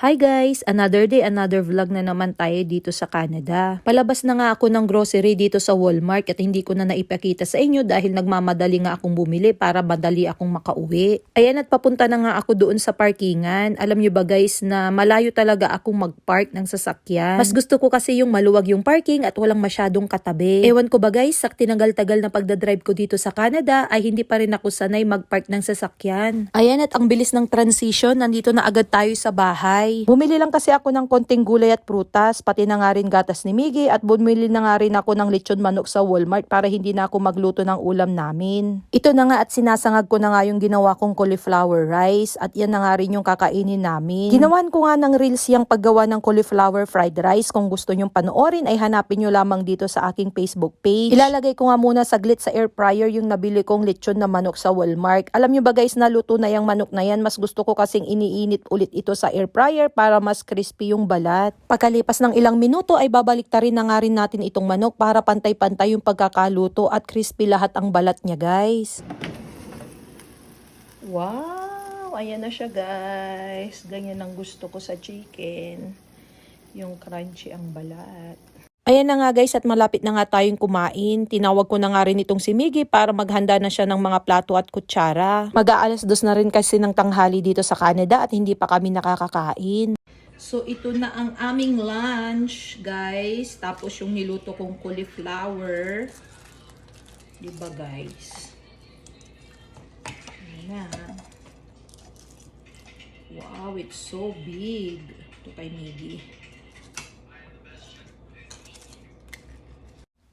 Hi guys! Another day, another vlog na naman tayo dito sa Canada. Palabas na nga ako ng grocery dito sa Walmart at hindi ko na naipakita sa inyo dahil nagmamadali nga akong bumili para madali akong makauwi. Ayan at papunta na nga ako doon sa parkingan. Alam nyo ba guys na malayo talaga akong mag-park ng sasakyan. Mas gusto ko kasi yung maluwag yung parking at walang masyadong katabi. Ewan ko ba guys, sa tinagal-tagal na pagdadrive ko dito sa Canada ay hindi pa rin ako sanay mag-park ng sasakyan. Ayan at ang bilis ng transition, nandito na agad tayo sa bahay. Bumili lang kasi ako ng konting gulay at prutas, pati na nga rin gatas ni Miggy at bumili na nga rin ako ng lechon manok sa Walmart para hindi na ako magluto ng ulam namin. Ito na nga at sinasangag ko na nga yung ginawa kong cauliflower rice at yan na nga rin yung kakainin namin. Ginawan ko nga ng reels yung paggawa ng cauliflower fried rice. Kung gusto nyong panoorin ay hanapin nyo lamang dito sa aking Facebook page. Ilalagay ko nga muna saglit sa air fryer yung nabili kong lechon na manok sa Walmart. Alam nyo ba guys, naluto na yung manok na yan. Mas gusto ko kasing iniinit ulit ito sa air fryer para mas crispy yung balat. Pagkalipas ng ilang minuto ay babalik ta rin na nga rin natin itong manok para pantay-pantay yung pagkakaluto at crispy lahat ang balat niya guys. Wow! Ayan na siya guys. Ganyan ang gusto ko sa chicken. Yung crunchy ang balat. Ayan na nga guys at malapit na nga tayong kumain. Tinawag ko na nga rin itong si Miggy para maghanda na siya ng mga plato at kutsara. Mag-aalas dos na rin kasi ng tanghali dito sa Canada at hindi pa kami nakakakain. So ito na ang aming lunch guys. Tapos yung niluto kong cauliflower. Diba guys? Ayan. Wow, it's so big. Ito kay Miggy.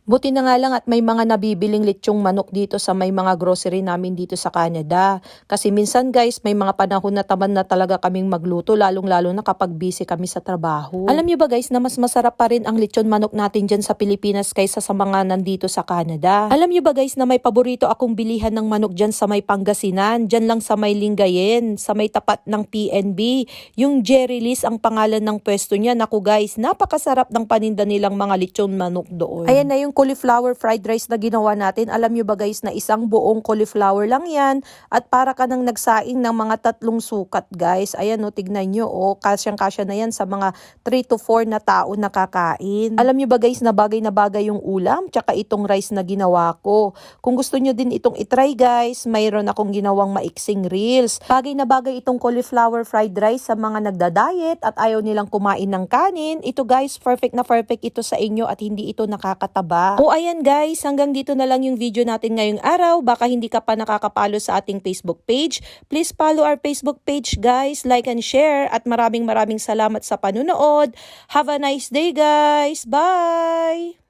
Buti na nga lang at may mga nabibiling lechong manok dito sa may mga grocery namin dito sa Canada. Kasi minsan guys, may mga panahon na tamad na talaga kaming magluto, lalong-lalo na kapag busy kami sa trabaho. Alam niyo ba guys na mas masarap pa rin ang lechon manok natin dyan sa Pilipinas kaysa sa mga nandito sa Canada? Alam niyo ba guys na may paborito akong bilihan ng manok dyan sa may Pangasinan, dyan lang sa may Lingayen, sa may tapat ng PNB. Yung Jerry Liz ang pangalan ng pwesto niya. Naku guys, napakasarap ng paninda nilang mga lechon manok doon. Ayan na yung cauliflower fried rice na ginawa natin. Alam nyo ba guys na isang buong cauliflower lang yan at para ka nang nagsaing ng mga tatlong sukat guys. Ayan o, tignan nyo o, kasyang kasya na yan sa mga 3 to 4 na tao na kakain. Alam nyo ba guys na bagay na bagay yung ulam tsaka itong rice na ginawa ko. Kung gusto nyo din itong itry guys, mayroon akong ginawang maiksing reels. Bagay na bagay itong cauliflower fried rice sa mga nagda-diet at ayaw nilang kumain ng kanin. Ito guys, perfect na perfect ito sa inyo at hindi ito nakakataba. O ayan guys, hanggang dito na lang yung video natin ngayong araw. Baka hindi ka pa nakakapalo sa ating Facebook page. Please follow our Facebook page guys, like and share at maraming maraming salamat sa panunood. Have a nice day guys. Bye!